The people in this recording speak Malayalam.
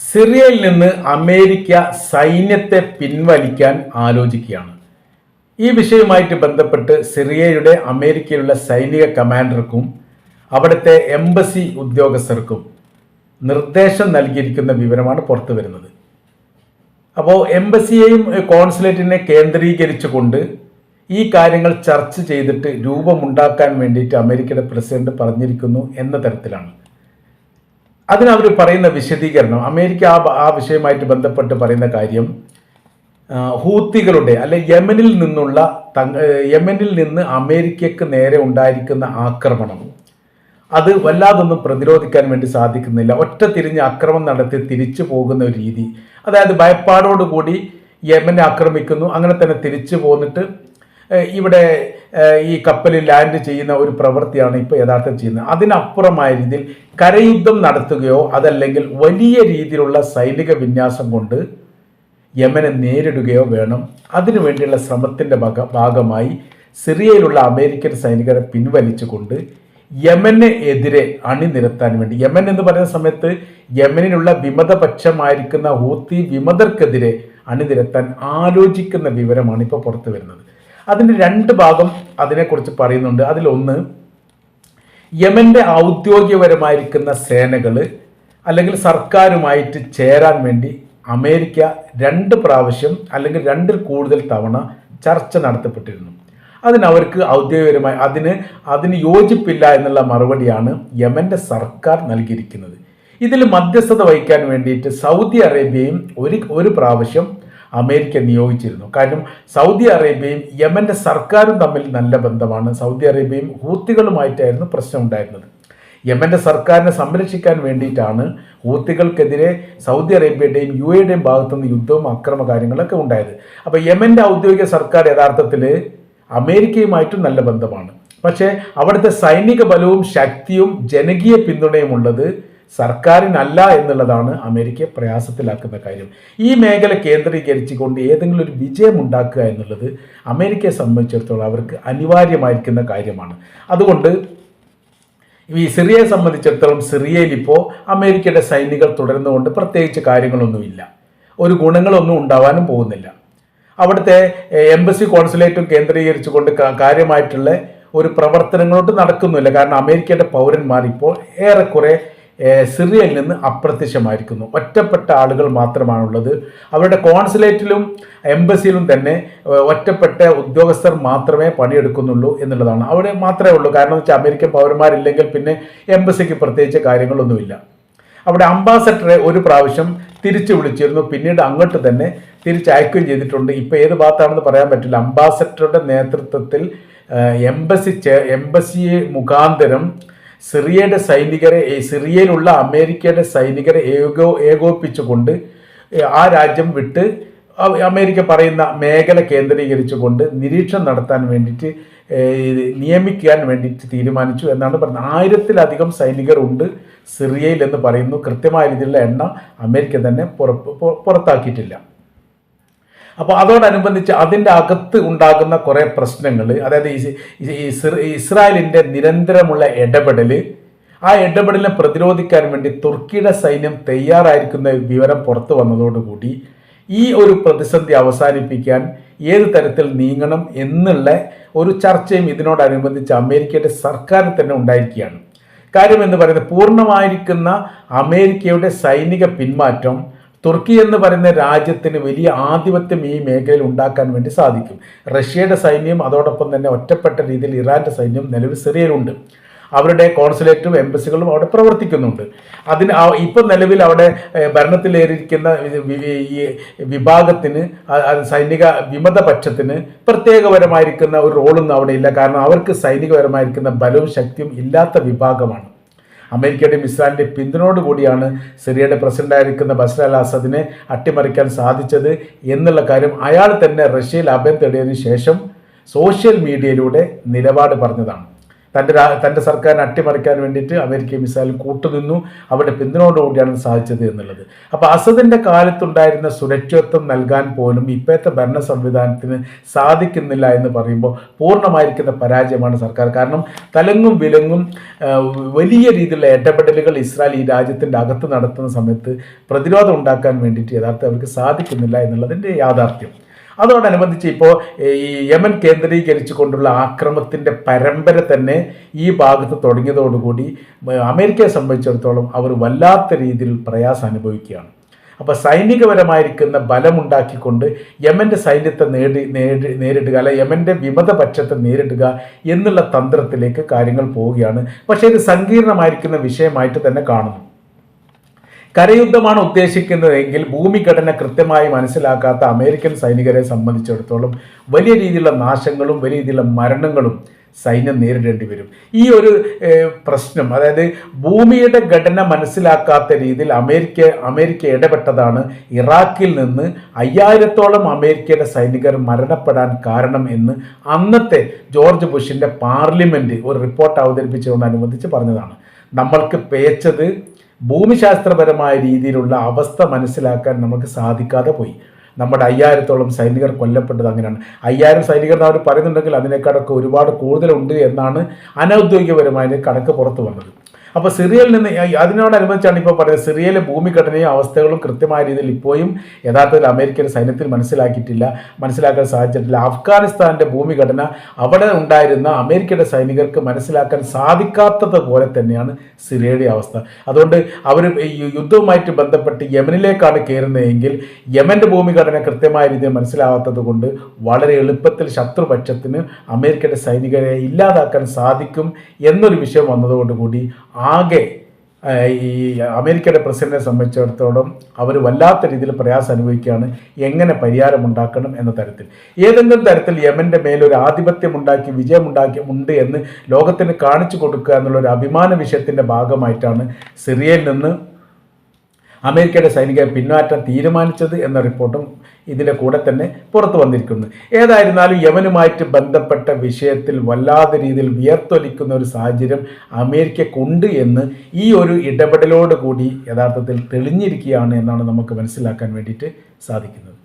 സിറിയയിൽ നിന്ന് അമേരിക്ക സൈന്യത്തെ പിൻവലിക്കാൻ ആലോചിക്കുകയാണ്. ഈ വിഷയവുമായിട്ട് ബന്ധപ്പെട്ട് സിറിയയുടെ അമേരിക്കയിലുള്ള സൈനിക കമാൻഡർക്കും അവിടുത്തെ എംബസി ഉദ്യോഗസ്ഥർക്കും നിർദ്ദേശം നൽകിയിരിക്കുന്ന വിവരമാണ് പുറത്തു വരുന്നത്. അപ്പോൾ എംബസിയെയും കോൺസുലേറ്റിനെ കേന്ദ്രീകരിച്ചുകൊണ്ട് ഈ കാര്യങ്ങൾ ചർച്ച ചെയ്തിട്ട് രൂപമുണ്ടാക്കാൻ വേണ്ടിയിട്ട് അമേരിക്കയുടെ പ്രസിഡന്റ് പറഞ്ഞിരിക്കുന്നു എന്ന തരത്തിലാണ്. അതിന് അവർ പറയുന്ന വിശദീകരണം അമേരിക്ക ആ ആ വിഷയമായിട്ട് ബന്ധപ്പെട്ട് പറയുന്ന കാര്യം ഹൂത്തികളുടെ അല്ലെ യമനിൽ നിന്നുള്ള യമനിൽ നിന്ന് അമേരിക്കക്ക് നേരെ ഉണ്ടായിരിക്കുന്ന ആക്രമണം. അത് വല്ലാതൊന്നും പ്രതിരോധിക്കാൻ വേണ്ടി സാധിക്കുന്നില്ല. ഒറ്റ തിരിഞ്ഞ് ആക്രമണം നടത്തി തിരിച്ചു പോകുന്ന ഒരു രീതി. അതായത് ഭയപ്പാടോടുകൂടി യമനെ ആക്രമിക്കുന്നു. അങ്ങനെ തന്നെ തിരിച്ചു പോന്നിട്ട് ഇവിടെ ഈ കപ്പലിൽ ലാൻഡ് ചെയ്യുന്ന ഒരു പ്രവൃത്തിയാണ് ഇപ്പോൾ യഥാർത്ഥം ചെയ്യുന്നത്. അതിനപ്പുറമായ രീതിയിൽ കരയുദ്ധം നടത്തുകയോ അതല്ലെങ്കിൽ വലിയ രീതിയിലുള്ള സൈനിക വിന്യാസം കൊണ്ട് യമനെ നേരിടുകയോ വേണം. അതിനു വേണ്ടിയുള്ള ശ്രമത്തിന്റെ ഭാഗ ഭാഗമായി സിറിയയിലുള്ള അമേരിക്കൻ സൈനികരെ പിൻവലിച്ചുകൊണ്ട് യമന് എതിരെ അണിനിരത്താൻ വേണ്ടി. യമൻ എന്ന് പറയുന്ന സമയത്ത് യമനിലുള്ള വിമതപക്ഷമായിരിക്കുന്ന ഹൂത്തി വിമതർക്കെതിരെ അണിനിരത്താൻ ആലോചിക്കുന്ന വിവരമാണ് ഇപ്പോൾ പുറത്തു വരുന്നത്. അതിന്റെ രണ്ട് ഭാഗം അതിനെക്കുറിച്ച് പറയുന്നുണ്ട്. അതിലൊന്ന് യമന്റെ ഔദ്യോഗികപരമായിരിക്കുന്ന സേനകൾ അല്ലെങ്കിൽ സർക്കാരുമായിട്ട് ചേരാൻ വേണ്ടി അമേരിക്ക രണ്ട് പ്രാവശ്യം അല്ലെങ്കിൽ രണ്ടിൽ കൂടുതൽ തവണ ചർച്ച നടത്തപ്പെട്ടിരുന്നു. അതിനവർക്ക് ഔദ്യോഗികപരമായി അതിന് അതിന് യോജിപ്പില്ല എന്നുള്ള മറുപടിയാണ് യമന്റെ സർക്കാർ നൽകിയിരിക്കുന്നത്. ഇതിൽ മധ്യസ്ഥത വഹിക്കാൻ വേണ്ടിയിട്ട് സൗദി അറേബ്യയും ഒരു ഒരു പ്രാവശ്യം അമേരിക്ക നിയോഗിച്ചിരുന്നു. കാരണം സൗദി അറേബ്യയും യമന്റെ സർക്കാരും തമ്മിൽ നല്ല ബന്ധമാണ്. സൗദി അറേബ്യയും ഹൂത്തികളുമായിട്ടായിരുന്നു പ്രശ്നം ഉണ്ടായിരുന്നത്. യമന്റെ സർക്കാരിനെ സംരക്ഷിക്കാൻ വേണ്ടിയിട്ടാണ് ഹൂത്തികൾക്കെതിരെ സൗദി അറേബ്യയുടെയും യു എയുടെയും ഭാഗത്തുനിന്ന് യുദ്ധവും അക്രമ കാര്യങ്ങളൊക്കെ ഉണ്ടായത്. അപ്പോൾ യമന്റെ ഔദ്യോഗിക സർക്കാർ യഥാർത്ഥത്തിൽ അമേരിക്കയുമായിട്ടും നല്ല ബന്ധമാണ്. പക്ഷേ അവിടുത്തെ സൈനിക ബലവും ശക്തിയും ജനകീയ പിന്തുണയും ഉള്ളത് സർക്കാരിനല്ല എന്നുള്ളതാണ് അമേരിക്കയെ പ്രയാസത്തിലാക്കുന്ന കാര്യം. ഈ മേഖല കേന്ദ്രീകരിച്ചുകൊണ്ട് ഏതെങ്കിലും ഒരു വിജയം ഉണ്ടാക്കുക എന്നുള്ളത് അമേരിക്കയെ സംബന്ധിച്ചിടത്തോളം അവർക്ക് അനിവാര്യമായിരിക്കുന്ന കാര്യമാണ്. അതുകൊണ്ട് ഈ സിറിയയെ സംബന്ധിച്ചിടത്തോളം സിറിയയിൽ ഇപ്പോൾ അമേരിക്കയുടെ സൈനികർ തുടരുന്നതുകൊണ്ട് പ്രത്യേകിച്ച് കാര്യങ്ങളൊന്നുമില്ല. ഒരു ഗുണങ്ങളൊന്നും ഉണ്ടാവാനും പോകുന്നില്ല. അവിടുത്തെ എംബസി കോൺസുലേറ്റും കേന്ദ്രീകരിച്ചുകൊണ്ട് കാര്യമായിട്ടുള്ള ഒരു പ്രവർത്തനങ്ങളോട്ട് നടക്കുന്നില്ല കാരണം അമേരിക്കയുടെ പൗരന്മാർ ഇപ്പോൾ ഏറെക്കുറെ സിറിയയിൽ നിന്ന് അപ്രത്യക്ഷമായിരിക്കുന്നു. ഒറ്റപ്പെട്ട ആളുകൾ മാത്രമാണുള്ളത്. അവരുടെ കോൺസുലേറ്റിലും എംബസിയിലും തന്നെ ഒറ്റപ്പെട്ട ഉദ്യോഗസ്ഥർ മാത്രമേ പണിയെടുക്കുന്നുള്ളൂ എന്നുള്ളതാണ്. അവിടെ മാത്രമേ ഉള്ളൂ. കാരണം വെച്ചാൽ അമേരിക്കൻ പൗരന്മാരില്ലെങ്കിൽ പിന്നെ എംബസിക്ക് പ്രത്യേകിച്ച് കാര്യങ്ങളൊന്നുമില്ല. അവിടെ അംബാസഡറെ ഒരു പ്രാവശ്യം തിരിച്ചു വിളിച്ചിരുന്നു. പിന്നീട് അങ്ങോട്ട് തന്നെ തിരിച്ചയക്കുകയും ചെയ്തിട്ടുണ്ട്. ഇപ്പോൾ ഏത് ഭാഗത്താണെന്ന് പറയാൻ പറ്റില്ല. അംബാസഡറുടെ നേതൃത്വത്തിൽ എംബസി എംബസി മുഖാന്തരം സിറിയയുടെ സൈനികരെ സിറിയയിലുള്ള അമേരിക്കയുടെ സൈനികരെ ഏകോ ഏകോപിപ്പിച്ചുകൊണ്ട് ആ രാജ്യം വിട്ട് അമേരിക്ക പറയുന്ന മേഖല കേന്ദ്രീകരിച്ചുകൊണ്ട് നിരീക്ഷണം നടത്താൻ വേണ്ടിയിട്ട് നിയമിക്കാൻ വേണ്ടിയിട്ട് തീരുമാനിച്ചു എന്നാണ് പറയുന്നത് ആയിരത്തിലധികം സൈനികരുണ്ട് സിറിയയിൽ എന്ന് പറയുന്നു. കൃത്യമായ രീതിയിലുള്ള എണ്ണ അമേരിക്ക തന്നെ പുറത്താക്കിയിട്ടില്ല. അപ്പോൾ അതോടനുബന്ധിച്ച് അതിന്റെ അകത്ത് ഉണ്ടാകുന്ന കുറേ പ്രശ്നങ്ങൾ അതായത് ഇസ്രായേലിന്റെ നിരന്തരമുള്ള ഇടപെടൽ ആ ഇടപെടലിനെ പ്രതിരോധിക്കാൻ വേണ്ടി തുർക്കിയുടെ സൈന്യം തയ്യാറായിരിക്കുന്ന വിവരം പുറത്തു വന്നതോടുകൂടി ഈ ഒരു പ്രതിസന്ധി അവസാനിപ്പിക്കാൻ ഏത് തരത്തിൽ നീങ്ങണം എന്നുള്ള ഒരു ചർച്ചയും ഇതിനോടനുബന്ധിച്ച് അമേരിക്കയുടെ സർക്കാരിൽ തന്നെ ഉണ്ടായിരിക്കുകയാണ്. കാര്യം എന്ന് പറയുന്നത് പൂർണമായിരിക്കുന്ന അമേരിക്കയുടെ സൈനിക പിന്മാറ്റം തുർക്കി എന്ന് പറയുന്ന രാജ്യത്തിന് വലിയ ആധിപത്യം ഈ മേഖലയിൽ ഉണ്ടാക്കാൻ വേണ്ടി സാധിക്കും. റഷ്യയുടെ സൈന്യം അതോടൊപ്പം തന്നെ ഒറ്റപ്പെട്ട രീതിയിൽ ഇറാന്റെ സൈന്യം നിലവിൽ സിറിയയിലുണ്ട്. അവരുടെ കോൺസുലേറ്റും എംബസികളും അവിടെ പ്രവർത്തിക്കുന്നുണ്ട്. അതിന് ഇപ്പം നിലവിൽ അവിടെ ഭരണത്തിലേറിയിരിക്കുന്ന ഈ വിഭാഗത്തിന് സൈനിക വിമത പക്ഷത്തിന് പ്രത്യേകപരമായിരിക്കുന്ന ഒരു റോളൊന്നും അവിടെ ഇല്ല. കാരണം അവർക്ക് സൈനികപരമായിരിക്കുന്ന ബലവും ശക്തിയും ഇല്ലാത്ത വിഭാഗമാണ്. അമേരിക്കയുടെയും ഇസ്രായേലിന്റെ പിന്തുണയോട് കൂടിയാണ് സിറിയയുടെ പ്രസിഡന്റായിരിക്കുന്ന ബസ്ര അൽ അസദിനെ അട്ടിമറിക്കാൻ സാധിച്ചത് എന്നുള്ള കാര്യം അയാൾ തന്നെ റഷ്യയിൽ അഭയം തേടിയതിനു ശേഷം സോഷ്യൽ മീഡിയയിലൂടെ നിലപാട് പറഞ്ഞതാണ്. തന്റെ തന്റെ സർക്കാരിനെ അട്ടിമറിക്കാൻ വേണ്ടിയിട്ട് അമേരിക്കയും ഇസ്രായേലും കൂട്ടുനിന്നു. അവരുടെ പിന്തുണയോടുകൂടിയാണ് സാധിച്ചത് എന്നുള്ളത്. അപ്പോൾ അസദിന്റെ കാലത്തുണ്ടായിരുന്ന സുരക്ഷിതത്വം നൽകാൻ പോലും ഇപ്പോഴത്തെ ഭരണ സംവിധാനത്തിന് സാധിക്കുന്നില്ല എന്ന് പറയുമ്പോൾ പൂർണമായിരിക്കുന്ന പരാജയമാണ് സർക്കാർ. കാരണം തലങ്ങും വിലങ്ങും വലിയ രീതിയിലുള്ള ഇടപെടലുകൾ ഇസ്രായേൽ ഈ രാജ്യത്തിന്റെ അകത്ത് നടത്തുന്ന സമയത്ത് പ്രതിരോധം ഉണ്ടാക്കാൻ വേണ്ടിയിട്ട് യഥാർത്ഥം അവർക്ക് സാധിക്കുന്നില്ല എന്നുള്ളതിന്റെ യാഥാർത്ഥ്യം. അതോടനുബന്ധിച്ച് ഇപ്പോൾ ഈ യമൻ കേന്ദ്രീകരിച്ചുകൊണ്ടുള്ള ആക്രമത്തിന്റെ പരമ്പര തന്നെ ഈ ഭാഗത്ത് തുടങ്ങിയതോടുകൂടി അമേരിക്കയെ സംബന്ധിച്ചിടത്തോളം അവർ വല്ലാത്ത രീതിയിൽ പ്രയാസം അനുഭവിക്കുകയാണ്. അപ്പോൾ സൈനികപരമായിരിക്കുന്ന ബലമുണ്ടാക്കിക്കൊണ്ട് യമന്റെ സൈന്യത്തെ നേടി നേടി നേരിടുക അല്ലെ യമന്റെ വിമതപക്ഷത്തെ നേരിടുക എന്നുള്ള തന്ത്രത്തിലേക്ക് കാര്യങ്ങൾ പോവുകയാണ്. പക്ഷേ ഇത് സങ്കീർണമായിരിക്കുന്ന വിഷയമായിട്ട് തന്നെ കാണുന്നു. കരയുദ്ധമാണ് ഉദ്ദേശിക്കുന്നതെങ്കിൽ ഭൂമിഘടന കൃത്യമായി മനസ്സിലാക്കാത്ത അമേരിക്കൻ സൈനികരെ സംബന്ധിച്ചിടത്തോളം വലിയ രീതിയിലുള്ള നാശങ്ങളും വലിയ രീതിയിലുള്ള മരണങ്ങളും സൈന്യം നേരിടേണ്ടി വരും. ഈ ഒരു പ്രശ്നം അതായത് ഭൂമിയുടെ ഘടന മനസ്സിലാക്കാത്ത രീതിയിൽ അമേരിക്ക അമേരിക്ക ഇടപെട്ടതാണ് ഇറാഖിൽ നിന്ന് അയ്യായിരത്തോളം അമേരിക്കയുടെ സൈനികർ മരണപ്പെടാൻ കാരണം എന്ന് അന്നത്തെ ജോർജ് ബുഷിന്റെ പാർലമെന്റ് ഒരു റിപ്പോർട്ട് അവതരിപ്പിച്ചതോടനുബന്ധിച്ച് പറഞ്ഞതാണ്. നമ്മൾക്ക് പേച്ചത് ഭൂമിശാസ്ത്രപരമായ രീതിയിലുള്ള അവസ്ഥ മനസ്സിലാക്കാൻ നമുക്ക് സാധിക്കാതെ പോയി. നമ്മുടെ അയ്യായിരത്തോളം സൈനികർ കൊല്ലപ്പെട്ടത് അങ്ങനെയാണ്. അയ്യായിരം സൈനികർ അവർ പറയുന്നുണ്ടെങ്കിൽ അതിനേക്കാളൊക്കെ ഒരുപാട് കൂടുതലുണ്ട് എന്നാണ് അനൗദ്യോഗികപരമായ കണക്ക് പുറത്തു വന്നത്. അപ്പോൾ സിറിയയിൽ നിന്ന് അതിനോടനുബന്ധിച്ചാണ് ഇപ്പോൾ പറയുന്നത്. സിറിയയിലെ ഭൂമിഘടനയും അവസ്ഥകളും കൃത്യമായ രീതിയിൽ ഇപ്പോഴും യഥാർത്ഥത്തിൽ അമേരിക്കൻ സൈന്യത്തിൽ മനസ്സിലാക്കിയിട്ടില്ല മനസ്സിലാക്കാൻ സാധിച്ചിട്ടില്ല. അഫ്ഗാനിസ്ഥാന്റെ ഭൂമിഘടന അവിടെ ഉണ്ടായിരുന്ന അമേരിക്കയുടെ സൈനികർക്ക് മനസ്സിലാക്കാൻ സാധിക്കാത്തത് പോലെ തന്നെയാണ് സിറിയയുടെ അവസ്ഥ. അതുകൊണ്ട് അവർ യുദ്ധവുമായിട്ട് ബന്ധപ്പെട്ട് യമനിലേക്കാണ് കയറുന്നതെങ്കിൽ യമന്റെ ഭൂമിഘടന കൃത്യമായ രീതിയിൽ മനസ്സിലാവാത്തത് കൊണ്ട് വളരെ എളുപ്പത്തിൽ ശത്രുപക്ഷത്തിന് അമേരിക്കയുടെ സൈനികരെ ഇല്ലാതാക്കാൻ സാധിക്കും എന്നൊരു വിഷയം വന്നതോടുകൂടി കൂടി ഈ അമേരിക്കയുടെ പ്രസിഡന്റിനെ സംബന്ധിച്ചിടത്തോളം അവർ വല്ലാത്ത രീതിയിൽ പ്രയാസം അനുഭവിക്കുകയാണ്. എങ്ങനെ പരിഹാരം ഉണ്ടാക്കണം എന്ന തരത്തിൽ. ഏതെങ്കിലും തരത്തിൽ യമന്റെ മേലൊരു ആധിപത്യം ഉണ്ടാക്കി വിജയമുണ്ടാക്കി ഉണ്ട് എന്ന് ലോകത്തിന് കാണിച്ചു കൊടുക്കുക എന്നുള്ള ഒരു അഭിമാന വിഷയത്തിന്റെ ഭാഗമായിട്ടാണ് സിറിയയിൽ നിന്ന് അമേരിക്കയുടെ സൈനിക പിന്മാറ്റം തീരുമാനിച്ചത് എന്ന റിപ്പോർട്ടും ഇതിന്റെ കൂടെ തന്നെ പുറത്തു വന്നിരിക്കുന്നു. ഏതായിരുന്നാലും യമനുമായിട്ട് ബന്ധപ്പെട്ട വിഷയത്തിൽ വല്ലാതെ രീതിയിൽ വിയർത്തൊലിക്കുന്ന ഒരു സാഹചര്യം അമേരിക്കക്കുണ്ട് എന്ന് ഈ ഒരു ഇടപെടലോടുകൂടി യഥാർത്ഥത്തിൽ തെളിഞ്ഞിരിക്കുകയാണ് എന്നാണ് നമുക്ക് മനസ്സിലാക്കാൻ വേണ്ടിയിട്ട് സാധിക്കുന്നത്.